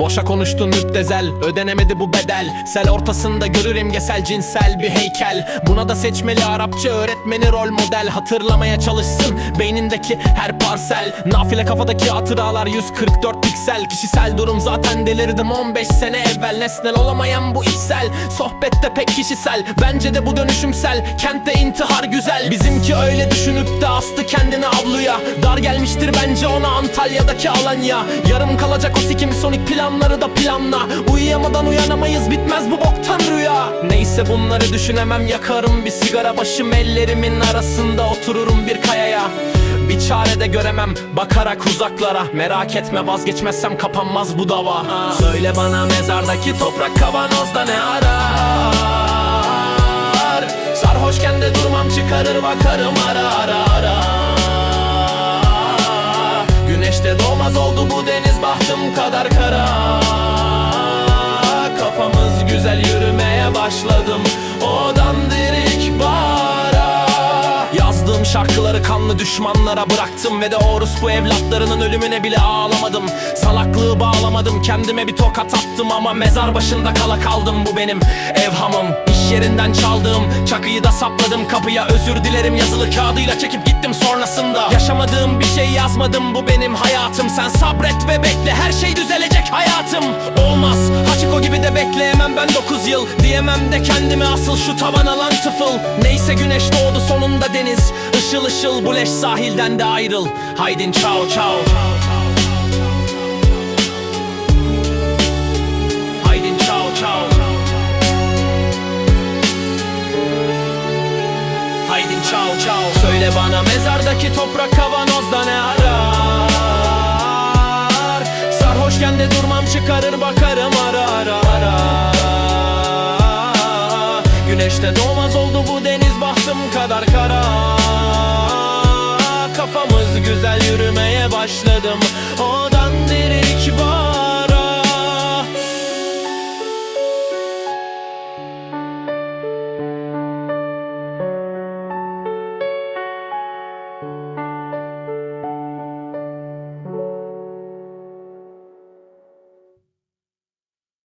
Boşa konuştun müptezel ödenemedi bu bedel. Sel ortasında görür imgesel cinsel bir heykel. Buna da seçmeli Arapça öğretmeni rol model. Hatırlamaya çalışsın beynindeki her parsel. Nafile kafadaki hatıralar 144 piksel. Kişisel durum zaten delirdim 15 sene evvel. Nesnel olamayan bu içsel. Sohbette pek kişisel Bence de bu dönüşümsel. Kentte intihar güzel. Bizimki öyle düşünüp de astı kendini avluya. Dar gelmiştir bence ona Antalya'daki Alanya. Yarım kalacak o sikim sonik planları da planla. Uyuyamadan uyanamayız bitmez bu boktan rüya. Neyse bunları düşünemem yakarım bir sigara başım ellerimin arasında otururum bir kayaya. Bir çare de göremem bakarak uzaklara. Merak etme vazgeçmezsem kapanmaz bu dava. Söyle bana mezardaki toprak kavanozda ne arar? Sarhoşken de durmam çıkarır bakarım ara ara ara. Güneşte doğmaz oldu bu deniz bahtım kadar başladım. Odan dirik bara. Yazdığım şarkıları kanlı düşmanlara bıraktım Ve de orospu evlatlarının ölümüne bile ağlamadım. Salaklığı bağlamadım kendime bir tokat attım Ama mezar başında kala kaldım. Bu benim evhamım. İş yerinden çaldığım çakıyı da sapladım. Kapıya Özür dilerim yazılı kağıdıyla çekip gittim sonrasında. Yaşamadığım bir şey yazmadım bu benim hayatım. Sen sabret ve bekle her şey düzelecek hayatım. Olmaz Gibi de bekleyemem ben 9 yıl. Diyemem de kendime asıl şu tavan alan tıfıl. Neyse güneş doğdu sonunda deniz. Işıl ışıl bu leş sahilden de ayrıl. Haydin çao çao. Haydin çao çao. Haydin çao çao. Söyle bana mezardaki toprak kavanozda ne arar? Sarhoşken de durmam çıkarır Güneşte doğmaz oldu bu deniz bahtım kadar kara. Kafamız güzel yürümeye başladım